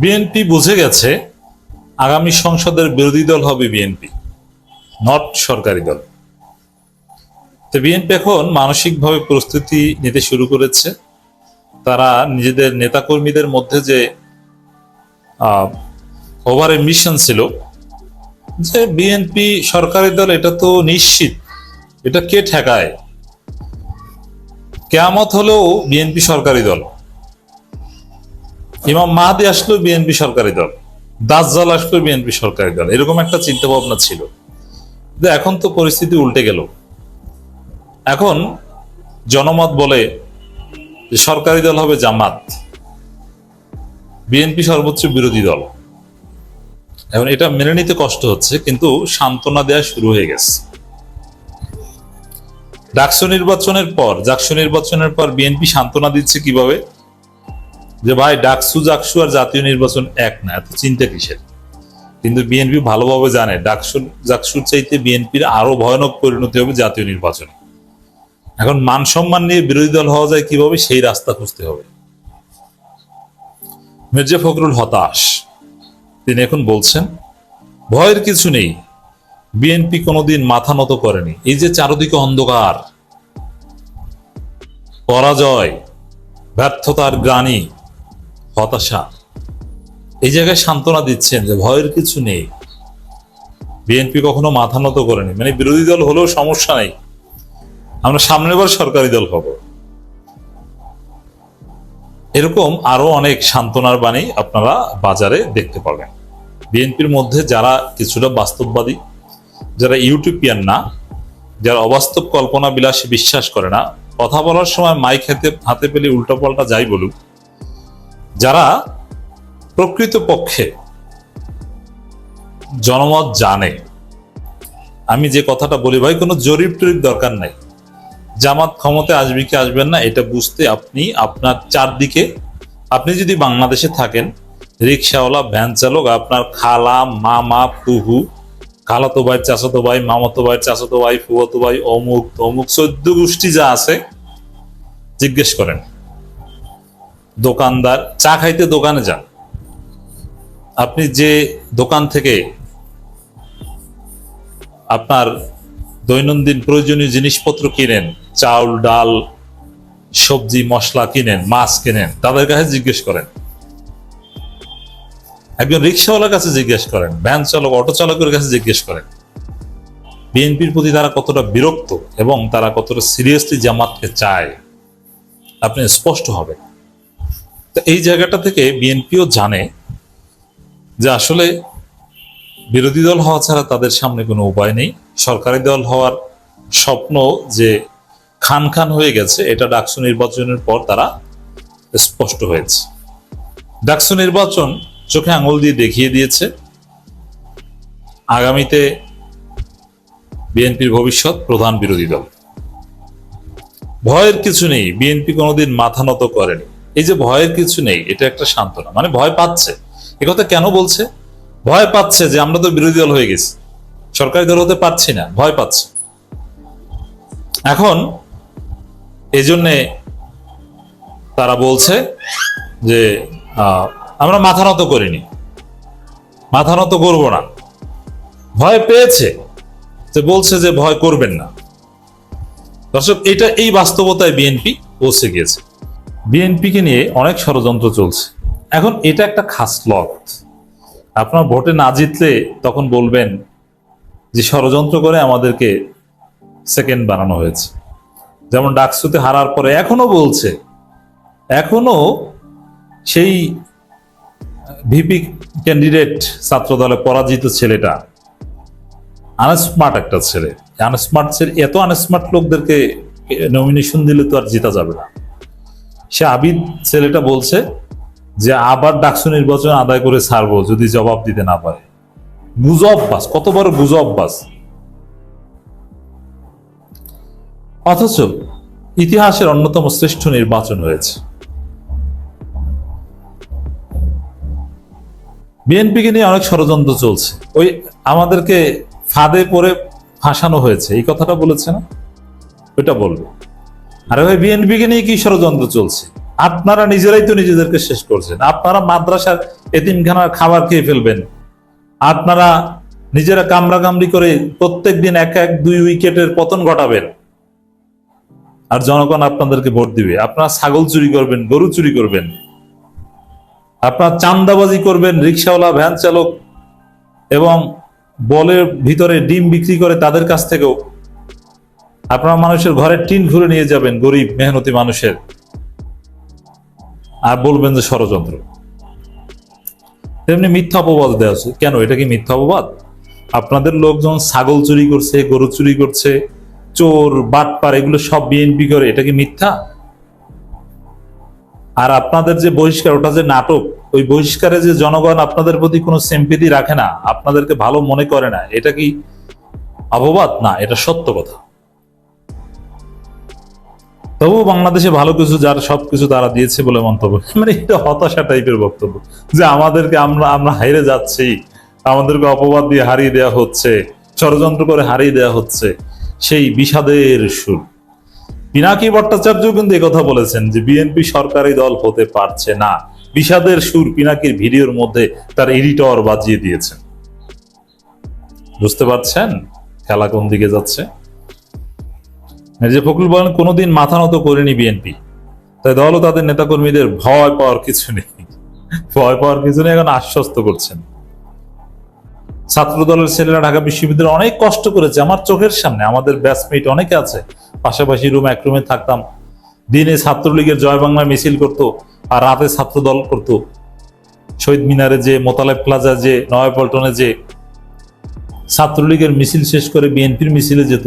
BNP বুঝে গেছে আগামী সংসদের বিরোধী দল হবে বিএনপি নট সরকারি দল। তো বিএনপি এখন মানসিকভাবে প্রস্তুতি নিতে শুরু করেছে। তারা নিজেদের নেতাকর্মীদের মধ্যে যে ওভার মিশন ছিল, যে বিএনপি সরকারি দল এটা তো নিশ্চিত, এটা কে ঠেকায়? কেয়ামত হলেও বিএনপি সরকারি দল। ইমাম মাহাদি আসলো বিএনপি সরকারি দল, দাজ্জাল আসলো বিএনপি সরকারি দল, এরকম একটা চিন্তা ভাবনা ছিল। এখন তো পরিস্থিতি উল্টে গেল। এখন জনমত বলে যে সরকারি দল হবে জামাত, বিএনপি সর্বোচ্চ বিরোধী দল। এখন এটা মেনে নিতে কষ্ট হচ্ছে, কিন্তু সান্ত্বনা দেওয়া শুরু হয়ে গেছে। ডাকসু নির্বাচনের পর জাকসু নির্বাচনের পর বিএনপি সান্ত্বনা দিচ্ছে কীভাবে? যে ভাই ডাকসু জাকসু আর জাতীয় নির্বাচন এক না, এত চিন্তা কিসের? কিন্তু বিএনপি ভালোভাবে জানে ডাকসু জাকসুর চাইতে বিএনপির আরও ভয়ানক পরিণতি হবে জাতীয় নির্বাচনে। এখন মান সম্মান নিয়ে বিরোধী দল হওয়া যায় কীভাবে, সেই রাস্তা খুঁজতে হবে। মির্জা ফখরুল হতাশ। তিনি এখন বলছেন, ভয়ের কিছু নেই। বিএনপি কোনোদিন মাথা নত করেনি। এই যে চারদিকে অন্ধকার, পরাজয়, ব্যর্থতার গ্রানি হতাশা। এই জায়গায় সান্ত্বনা দিচ্ছেন যে ভয়ের কিছু নেই। বিএনপি কখনো মাথা নত করেনি। মানে বিরোধী দল হলেও সমস্যা নেই। আমরা সামনের বার সরকারি দল হব। এরকম আরও অনেক সান্ত্বনার বাণী আপনারা বাজারে দেখতে পাবেন। বিএনপির মধ্যে যারা কিছুটা বাস্তববাদী, যারা ইউটিউবিয়ান না, যারা অবাস্তব কল্পনা বিলাসে বিশ্বাস করে না, কথা বলার সময় মাইক হাতে হাতে পেলে উল্টাপাল্টা যাই বলুক যারা প্রকৃত পক্ষে জনমত জানে, আমি যে কথাটা বলি, ভাই, কোনো জরিপ টরিপ দরকার নাই। জামাত ক্ষমতায় আসবে কি আসবেন না, এটা বুঝতে আপনি আপনার চারদিকে, আপনি যদি বাংলাদেশে থাকেন, রিক্সাওয়ালা, ভ্যান চালক, আপনার খালা, মামা পুহু খালাতো ভাই, চাচাতো ভাই, মামাতো ভাই, চাচাতো ভাই, ফুয়াতো ভাই, অমুক, তমুক, চোদ্দ গোষ্ঠী যা আছে, জিজ্ঞেস করেন। দোকানদার, চা খাইতে দোকানে যান। আপনি যে দোকান থেকে আপনার দৈনন্দিন প্রয়োজনীয় জিনিসপত্র কিনেন, চাউল, ডাল, সবজি, মশলা কিনেন, মাছ কিনেন, তাদের কাছে জিজ্ঞেস করেন। একজন রিক্সাওয়ালার কাছে জিজ্ঞেস করেন, ভ্যান চালক, অটো চালকের কাছে জিজ্ঞেস করেন। বিএনপির প্রতি তারা কতটা বিরক্ত এবং তারা কতটা সিরিয়াসলি জামাতকে চায়, আপনি স্পষ্ট হবে তো এই জায়গাটা থেকে বিএনপিও জানে যে আসলে বিরোধী দল হওয়া ছাড়া তাদের সামনে কোনো উপায় নেই। সরকারি দল হওয়ার স্বপ্ন যে খান খান হয়ে গেছে, এটা ডাকসু নির্বাচনের পর তারা স্পষ্ট হয়েছে। ডাকসু নির্বাচন চোখে আঙুল দিয়ে দেখিয়ে দিয়েছে, আগামীতে বিএনপির ভবিষ্যৎ প্রধান বিরোধী দল। ভয়ের কিছু নেই, বিএনপি কোনোদিন মাথা নত করেনি। এই যে ভয়ের কিছু নেই, এটা একটা সান্ত্বনা। মানে ভয় পাচ্ছে। কথা কেন বলছে? ভয় পাচ্ছে যে আমরা তো বিরোধী দল হয়ে গেছি। সরকারি দল হতে পারছি না, ভয় পাচ্ছে। এখন এই জন্যে তারা বলছে যে আমরা মাথা নত করিনি। মাথা নত করব না। ভয় পেয়েছে যে বলছে যে ভয় করবেন না। দর্শক, এটা এই বাস্তবতায় বিএনপি পৌঁছে গিয়েছে। বিএনপিকে নিয়ে অনেক ষড়যন্ত্র চলছে। এখন এটা একটা খাসলত আপনার ভোটে না জিতলে তখন বলবেন যে ষড়যন্ত্র করে আমাদেরকে সেকেন্ড বানানো হয়েছে। যেমন ডাকসুতে হারার পরে এখনও বলছে, এখনও সেই ভিপি ক্যান্ডিডেট ছাত্র দলে পরাজিত ছেলেটা আনস্মার্ট একটা ছেলে। আনস্মার্ট ছেলে, এত আনস্মার্ট লোকদেরকে নমিনেশন দিলে তো আর জিতা যাবে না। সে আবিদ ছেলেটা বলছে যে, আবার ডাকসু নির্বাচন আদায় করে ছাড়বো যদি জবাব দিতে না পারে। গুজব বাস কত বড় গুজব বাস অথচ ইতিহাসের অন্যতম শ্রেষ্ঠ নির্বাচন হয়েছে। বিএনপিকে নিয়ে অনেক ষড়যন্ত্র চলছে। ওই আমাদেরকে ফাঁদে পরে ফাঁসানো হয়েছে, এই কথাটা বলেছে না? ওইটা বলবে। আরে ভাই বিএনপিকে নিয়ে কি ষড়যন্ত্র চলছে? আপনারা নিজেরাই তো নিজেদেরকে শেষ করছেন। আপনারা মাদ্রাসার এতিমখানার খাবার খেয়ে ফেলবেন। আপনারা নিজেরা কামড়া কামড়ি করে প্রত্যেক দিন এক এক দুই উইকেটের পতন ঘটাবেন। আর জনগণ আপনাদেরকে ভোট দিবে। আপনারা ছাগল চুরি করবেন, গরু চুরি করবেন। আপনার চান্দাবাজি করবেন, রিক্সাওয়ালা ভ্যান চালক এবং বলের ভিতরে ডিম বিক্রি করে তাদের কাছ থেকেও আপনারা মানুষের ঘরের টিন ঘুরে নিয়ে যাবেন, গরিব, মেহনতি মানুষের। আর বলবেন যে ষড়যন্ত্র। তেমনি মিথ্যা অপবাদ দেওয়া হচ্ছে কেন? এটা কি মিথ্যা অপবাদ? আপনাদের লোকজন ছাগল চুরি করছে, গরু চুরি করছে, চোর, বাটপার, এগুলো সব বিএনপি করে। এটা কি মিথ্যা? আর আপনাদের যে বহিষ্কার, ওটা যে নাটক, ওই বহিষ্কারে যে জনগণ আপনাদের প্রতি কোনো সিম্পিতি রাখে না, আপনাদেরকে ভালো মনে করে না, এটা কি অপবাদ? না, এটা সত্য কথা। তবুও বাংলাদেশে ভালো কিছু যার সবকিছু তারা দিয়েছে বলে মন্তব্য। মানে এটা হতাশা টাইপের বক্তব্য। যে আমাদেরকে আমরা আমরা হাইরে যাচ্ছি, আমাদেরকে অপবাদ দিয়ে হারিয়ে দেওয়া হচ্ছে, ষড়যন্ত্র করে হারিয়ে দেওয়া হচ্ছে, সেই বিষাদের সুর। পিনাকি ভট্টাচার্য কিন্তু কথা বলেছেন যে বিএনপি সরকারি দল হতে পারছে না। বিষাদের সুর পিনাকির ভিডিওর মধ্যে তার এডিটর বাজিয়ে দিয়েছেন। বুঝতে পারছেন? খেলা কোন দিকে যাচ্ছে? মির্জা ফখরুল বলেন, কোনোদিন মাথা নত করেনি বিএনপি। তাই দলও তাদের নেতাকর্মীদের ভয় পাওয়ার কিছু নেই। ভয় পাওয়ার কিছু নেই, এখন আশ্বস্ত করছেন। ছাত্র দলের ছেলেরা ঢাকা বিশ্ববিদ্যালয়ে অনেক কষ্ট করেছে, আমার চোখের সামনে, আমাদের ব্যাচমেট অনেকে আছে। পাশাপাশি রুম এক রুমে থাকতাম। দিনে ছাত্রলীগের জয় বাংলা মিছিল করত, আর রাতে ছাত্র দল করত। শহীদ মিনারে যে মোতালেব প্লাজা, যে নয়াপল্টনে যে ছাত্রলীগের মিছিল শেষ করে বিএনপির মিছিলে যেত।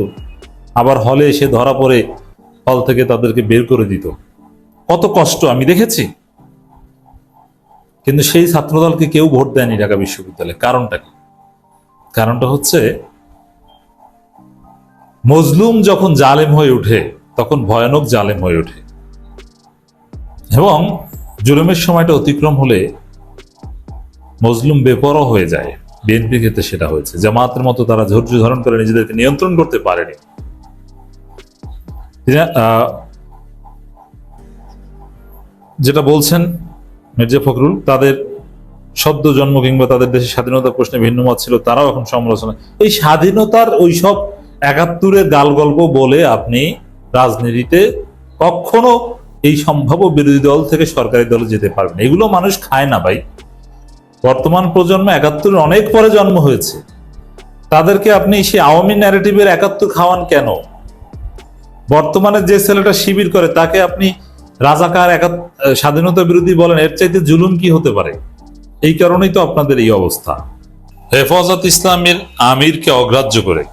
আবার হলে এসে ধরা পড়ে হল থেকে তাদেরকে বের করে দিত। কত কষ্ট, আমি দেখেছি। কিন্তু সেই ছাত্রদলকে কেউ ভোট দেয়নি ঢাকা বিশ্ববিদ্যালয়ে। কারণটা কি? কারণটা হচ্ছে, মজলুম যখন জালেম হয়ে ওঠে, তখন ভয়ানক জালেম হয়ে ওঠে। এবং জুলুমের সময়টা অতিক্রম হলে মজলুম বেপরোয়া হয়ে যায়। বিএনপি ক্ষেত্রে সেটা হয়েছে। জামাতের মতো তারা ধৈর্য ধারণ করে নিজেদেরকে নিয়ন্ত্রণ করতে পারেনি। যেটা বলছেন মির্জা ফখরুল, তাদের সদ্য জন্ম কিংবা তাদের দেশের স্বাধীনতা প্রশ্নে ভিন্ন মত ছিল, তারাও এখন সমালোচনা। এই স্বাধীনতার ওইসব একাত্তরের গাল গল্প বলে আপনি রাজনীতিতে কখনো এই সম্ভাব্য বিরোধী দল থেকে সরকারি দলে যেতে পারবেন এগুলো মানুষ খায় না ভাই। বর্তমান প্রজন্ম একাত্তরের অনেক পরে জন্ম হয়েছে। তাদেরকে আপনি সেই আওয়ামী ন্যারেটিভের একাত্তর খাওয়ান কেন? বর্তমানে যে ছেলেটা শিবির করে, তাকে আপনি রাজাকার একাত- স্বাধীনতা বিরোধী বলেন, এর চাইতে জুলুম কি হতে পারে? এই কারণেই তো আপনাদের এই অবস্থা। হেফাজত ইসলামের আমিরকে অগ্রাহ্য করে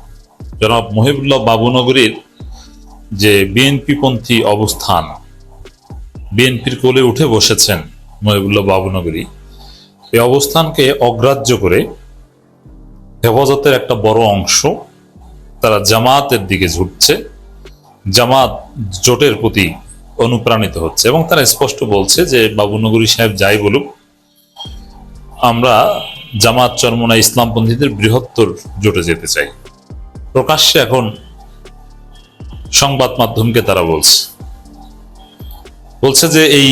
জনাব মহিবুল্লাহ বাবুনগরীর যে বিএনপি পন্থী অবস্থান, বিএনপির কোলে উঠে বসেছেন মহিবুল্লাহ বাবুনগরী, এই অবস্থানকে অগ্রাহ্য করে হেফাজতের একটা বড় অংশ তারা জামাতের দিকে ঝুঁকছে। জামাত জোটের প্রতি অনুপ্রাণিত হচ্ছে এবং তারা স্পষ্ট বলছে যে বাবুনগরী সাহেব যাই বলুক, আমরা জামাত চরমনা ইসলামপন্থীদের বৃহত্তর জোটে যেতে চাই। প্রকাশ্যে এখন সংবাদ মাধ্যমকে তারা বলছে। বলছে যে এই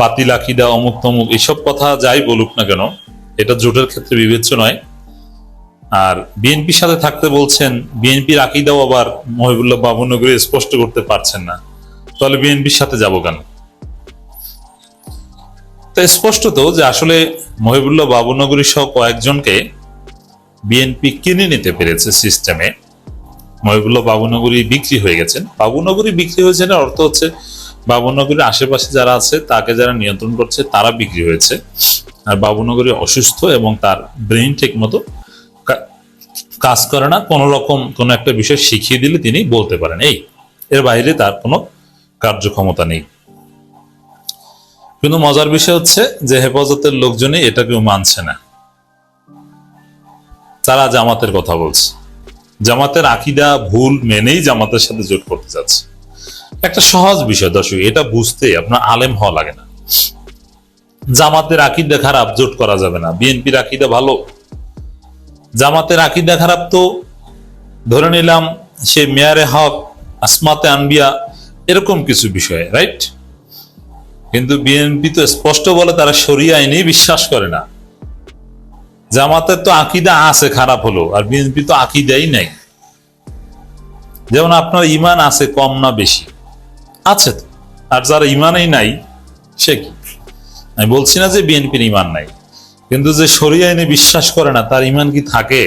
বাতিল আকিদা অমুক তমুক এইসব কথা যাই বলুক না কেন, এটা জোটের ক্ষেত্রে বিবেচ্য নয়। আর বিএনপির সাথে থাকতে বলছেন, বিএনপির আকিদাও আবার মহিবুল্লাহ বাবুনগরী স্পষ্ট করতে পারছেন না। তাহলে বিএনপির সাথে যাব কেন? তা স্পষ্ট তো যে আসলে মহিবুল্লাহ বাবুনগরী সহ কয়েকজনকে বিএনপি কিনে নিতে পেরেছে সিস্টেমে। মহিবুল্লাহ বাবুনগরী বিক্রি হয়ে গেছেন। বাবুনগরী বিক্রি হয়েছে না, অর্থ হচ্ছে বাবুনগরীর আশেপাশে যারা আছে, তাকে যারা নিয়ন্ত্রণ করছে, তারা বিক্রি হয়েছে। আর বাবুনগরী অসুস্থ এবং তার ব্রেইন ঠিক মতো কাজ করে না, কোনো রকম কোনো একটা বিষয় শিখিয়ে দিলে তিনি বলতে পারেন, এই, এর বাইরে তার কোনো কার্যক্ষমতা নেই। কিন্তু মজার বিষয় হচ্ছে যে হেফাজতের লোকজনই এটা কেউ মানছে না। তারা জামাতের কথা বলছে। জামাতের আকিদা ভুল মেনেই জামাতের সাথে জোট করতে যাচ্ছে। একটা সহজ বিষয় দর্শক, এটা বুঝতে আপনার আলেম হওয়া লাগে না। জামাতের আকিদা খারাপ, জোট করা যাবে না। বিএনপির আকিদা ভালো জামাতের আকিদা খারাপ তো, ধরে নিলাম সে মেয়ারে হক, আসমাতে আনবিয়া, এরকম কিছু বিষয় রাইট কিন্তু বিএনপি তো স্পষ্ট বলে তারা সরিয়ে আইনেই বিশ্বাস করে না। জামাতের তো আকিদা আছে, খারাপ হলো, আর বিএনপি তো আকিদাই নাই। যেমন আপনার ইমান আছে, কম না বেশি। আছে তো, আর যার ইমানেই নাই, সে কি? আমি বলছি না যে বিএনপির ইমান নাই। কিন্তু যে সরিয়ে আইনে বিশ্বাস করে না, তার ইমান কি থাকে?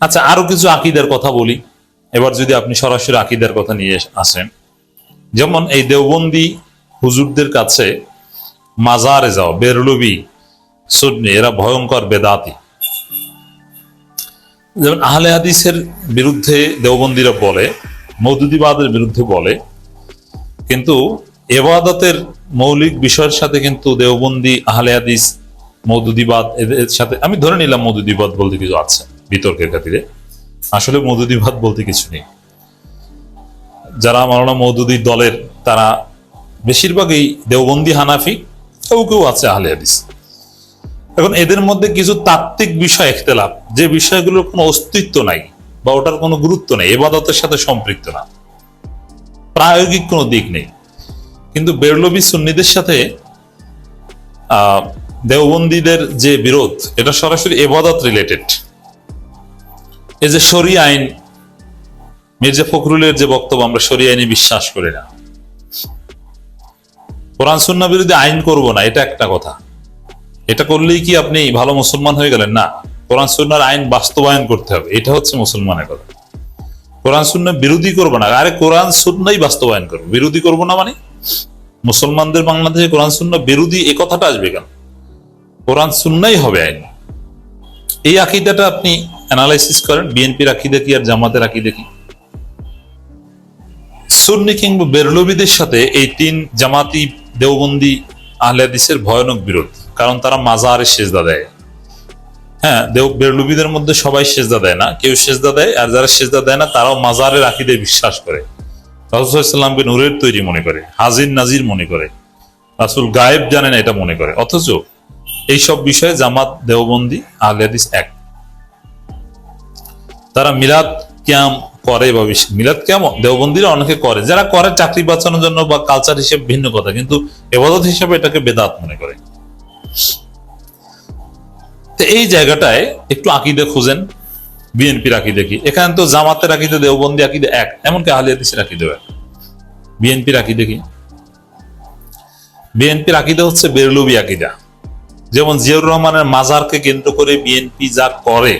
আচ্ছা আরও কিছু আকিদের কথা বলি। এবার যদি আপনি সরাসরি আকিদের কথা নিয়ে আসেন। যেমন এই দেওবন্দি হুজুরদের কাছে মাজারে যাও, বেরলবি, সুন্নি, এরা ভয়ঙ্কর বেদাতি। যেমন আহলে হাদিসের বিরুদ্ধে দেওবন্দিরা বলে, মৌদুদিবাদের বিরুদ্ধে বলে, কিন্তু এবাদতের মৌলিক বিষয়ের সাথে কিন্তু দেওবন্দি, আহলে হাদিস, মৌদুদিবাদ এদের সাথে, আমি ধরে নিলাম মৌদুদিবাদ বলতে কিছু আছে, বিতর্কের খাতিরে। আসলে মৌদুদিবাদ বলতে কিছু নেই। যারা মাওলানা মৌদুদি দলের, তারা বেশিরভাগই দেওবন্দি হানাফি, কেউ কেউ আছে আহলে হাদিস। এখন এদের মধ্যে কিছু তাত্ত্বিক বিষয় এখতেলাফ যে বিষয়গুলোর কোনো অস্তিত্ব নাই বা ওটার কোনো গুরুত্ব নেই, এবাদতের সাথে সম্পৃক্ত না। প্রায়োগিক কোনো দিক নেই। কিন্তু বেরলবি সুন্নিদের সাথে দেওবন্দীদের যে বিরোধ, এটা সরাসরি এবাদত রিলেটেড এই যে শরী আইন, মির্জা ফখরুলের যে বক্তব্য, আমরা শরী আইনে বিশ্বাস করি না। কোরআন সুন্না বিরোধী আইন করব না, এটা একটা কথা। এটা করলেই কি আপনি ভালো মুসলমান হয়ে গেলেন? না, কোরআন সুন্নার আইন বাস্তবায়ন করতে হবে, এটা হচ্ছে মুসলমানের কথা। কোরআন সুন্না বিরোধী করব না, আরে কোরআন সুন্নাই বাস্তবায়ন করব। বিরোধী করব না মানে? মুসলমানদের বাংলাদেশে কোরআন সুন্না বিরোধী এ কথাটা আসবে কেন? কোরআন সুন্নাই হবে আইন। এই আকিদাটা আপনি অ্যানালাইসিস করেন, বিএনপির আকিদা কি আর জামাতের আকিদা কি? সুন্নি কিংবা বেরলবিদের সাথে এই তিন জামাতি দেওবন্দি আহলাদিসের ভয়ানক বিরোধ, কারণ তারা মাজারে সেজদা দেয়। হ্যাঁ দেও বেরলুবিদের মধ্যে সবাই সেজদা দেয় না, কেউ সেজদা দেয়, আর যারা সেজদা দেয় না, তারাও মাজারের আকিদে বিশ্বাস করে। রাসুলামকে নূরের তৈরি মনে করে, হাজির নাজির মনে করে, রাসুল গায়েব জানে না এটা মনে করে। অথচ এইসব বিষয়ে জামাত, দেওবন্দি আহলাদিস এক। তারা মিলাদ ক্যাম করে বা মিলাদ কেমন দেওবন্দিরা অনেকে করে। যারা করে চাকরি বাঁচানোর জন্য বা কালচার হিসেবে ভিন্ন কথা, কিন্তু এবাদত হিসেবে এটাকে বেদাত মনে করে। এই জায়গাটায় একটু আকিদে খুঁজেন। বিএনপির আকিদে কি এখানে তো জামাতের আকিদে দেওবন্দি আকিদে এক। এমনকি আহলিয়াদিসের আকিদেও এক। বিএনপির আকিদে কি বিএনপির আকিদা হচ্ছে বেরলুবি আকিদা। যেমন জিয়াউর রহমানের মাজারকে কেন্দ্র করে বিএনপি যা করে,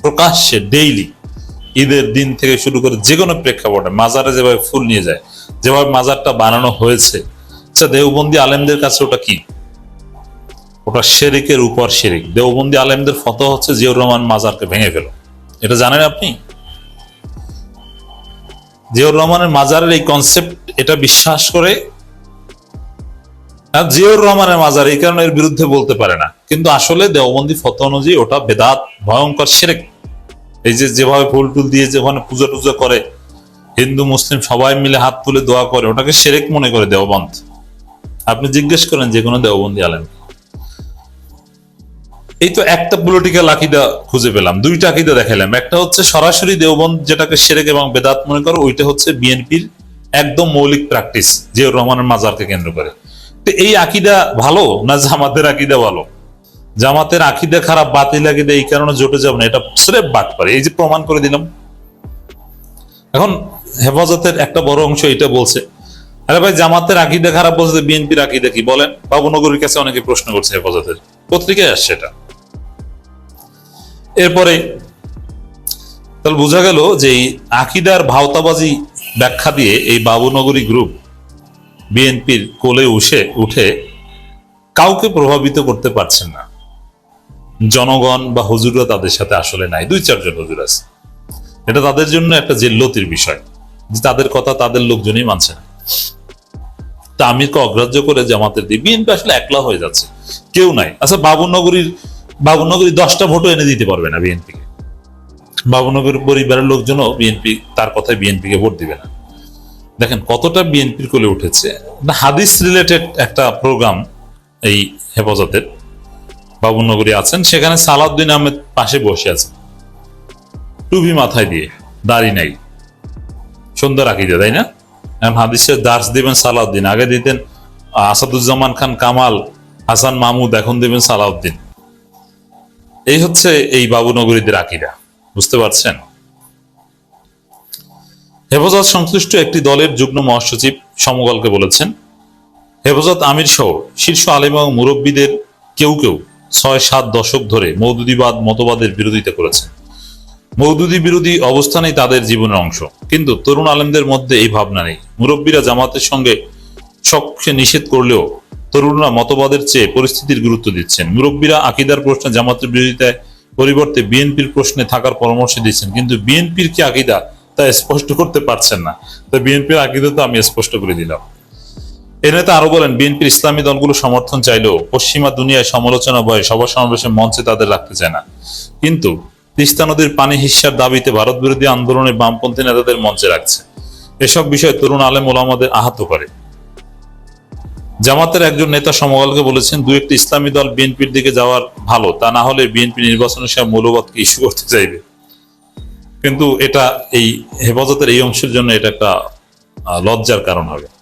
প্রকাশ্যে ডেইলি ঈদের দিন থেকে শুরু করে যে কোনো প্রেক্ষাপটে মাজারে যেভাবে ফুল নিয়ে যায়, যেভাবে মাজারটা বানানো হয়েছে আচ্ছা দেওবন্দি আলেমদের কাছে ওটা কি? ওটা শেরিকের উপর শেরিক। দেওবন্দি আলেমদের ফটো হচ্ছে জিয়াউর রহমান মাজারকে ভেঙে ফেলো। এটা জানেন আপনি? জিয়াউর রহমানের মাজারের এই কনসেপ্ট এটা বিশ্বাস করে জিয়াউর রহমানের মাজার এই কারণে এর বিরুদ্ধে বলতে পারে না। কিন্তু আসলে দেওবন্দি ফত অনুযায়ী ওটা বেদাত, ভয়ঙ্কর শেরেক। এই যে যেভাবে ফুল টুল দিয়ে যেখানে পুজো টুজো করে, হিন্দু, মুসলিম সবাই মিলে হাত তুলে দোয়া করে, ওটাকে সেরেক মনে করে দেওবন্দ। আপনি জিজ্ঞেস করেন যে কোনো দেওবন্দি আলেন এই তো একটা পলিটিক্যাল আকিদা খুঁজে পেলাম, দুইটা আকিদা দেখালাম একটা হচ্ছে সরাসরি দেওবন্দ যেটাকে সেরেক এবং বেদাত মনে করো, ওইটা হচ্ছে বিএনপির একদম মৌলিক প্র্যাকটিস জিয়াউর রহমানের মাজারকে কেন্দ্র করে। তো এই আকিদা ভালো না জামাতের আকিদা ভালো? জামাতের আকিদা খারাপ, বাতিল আকিদা, এই কারণে জোটে যাবে না, এটা স্রেফ বাদ পারে এই যে প্রমাণ করে দিলাম। এখন হেফাজতের একটা বড় অংশ এটা বলছে, আরে ভাই, জামাতের আকিদা খারাপ বলছে, বিএনপির আকিদা কি? বলেন, বাবুনগরীর কাছে অনেকে প্রশ্ন করছে হেফাজতের। পত্রিকায় আসছে এটা। এরপরে তাহলে বোঝা গেল যে এই আকিদার ভাওতাবাজি ব্যাখ্যা দিয়ে এই বাবুনগরী গ্রুপ বিএনপির কোলে উঠে উঠে কাউকে প্রভাবিত করতে পারছেন না। জনগণ বা হুজুররা তাদের সাথে আসলে নাই। দুই চারজন হুজুর আছে। এটা তাদের জন্য একটা জেল্লতির বিষয় যে তাদের কথা তাদের লোকজনই মানছে না। তা আমিরকে অগ্রাহ্য করে জামাতের দিয়ে, বিএনপি আসলে একলা হয়ে যাচ্ছে। কেউ নাই। আচ্ছা বাবুনগরীর বাবুনগরী দশটা ভোটও এনে দিতে পারবে না বিএনপিকে বাবুনগরীর পরিবারের লোকজনও বিএনপি তার কথায় বিএনপিকে ভোট দিবে না। দেখেন কতটা বিএনপির কোলে উঠেছে। হাদিস রিলেটেড একটা প্রোগ্রাম এই হেফাজতের, বাবুনগরী আছেন, সেখানে সালাউদ্দিন আহমেদ পাশে বসে আছেন। টুপি মাথায় দিয়ে, দাড়ি নাই। সুন্দর আঁকি তাই না? এখন হাদিসের দাস দিবেন সালাউদ্দিন, আগে দিতেন আসাদুজ্জামান খান কামাল, হাসান মাহমুদ, এখন দিবেন সালাউদ্দিন। এই হচ্ছে এই বাবুনগরীদের আকিরা বুঝতে পারছেন? হেফাজত সংশ্লিষ্ট একটি দলের যুগ্ম মহাসচিব সমকালকে বলেছেন, হেফাজত আমির সহ শীর্ষ আলেম এবং মুরব্বীদের কেউ কেউ ছয় সাত দশক ধরে মৌদুদিবাদ মতবাদের বিরোধিতা করেছেন। মৌদুদি বিরোধী অবস্থানেই তাদের জীবনের অংশ। কিন্তু তরুণ আলেমদের মধ্যে এই ভাবনা নেই। মুরব্বীরা জামাতের সঙ্গে সবকে নিষেধ করলেও তরুণরা মতবাদের চেয়ে পরিস্থিতির গুরুত্ব দিচ্ছেন। মুরব্বীরা আকিদার প্রশ্নে জামাতের বিরোধিতায় পরিবর্তে বিএনপির প্রশ্নে থাকার পরামর্শ দিচ্ছেন, কিন্তু বিএনপির কি আকিদা তা স্পষ্ট করতে পারছেন না। তো বিএনপির আকিদা তো আমি স্পষ্ট করে দিলাম। এ নেতা আরও বলেন, বিএনপির ইসলামী দলগুলো সমর্থন চাইলেও পশ্চিমা দুনিয়ায় সমালোচনা ভয়ে সভা সমাবেশের মঞ্চে তাদের রাখতে চায় না। কিন্তু তিস্তা নদীর পানি হিস্যার দাবিতে ভারত বিরোধী আন্দোলনে বামপন্থী নেতাদের মঞ্চে রাখছে। এসব বিষয়ে তরুণ আলেম ওলামাদের আহত করে। জামাতের একজন নেতা সমকালকে বলেছেন, দু একটি ইসলামী দল বিএনপির দিকে যাওয়ার ভালো, তা না হলে বিএনপি নির্বাচনে সময় মৌলবাদকে ইস্যু করতে চাইবে? কিন্তু এটা এই হেফাজতের এই অংশের জন্য এটা একটা লজ্জার কারণ হবে।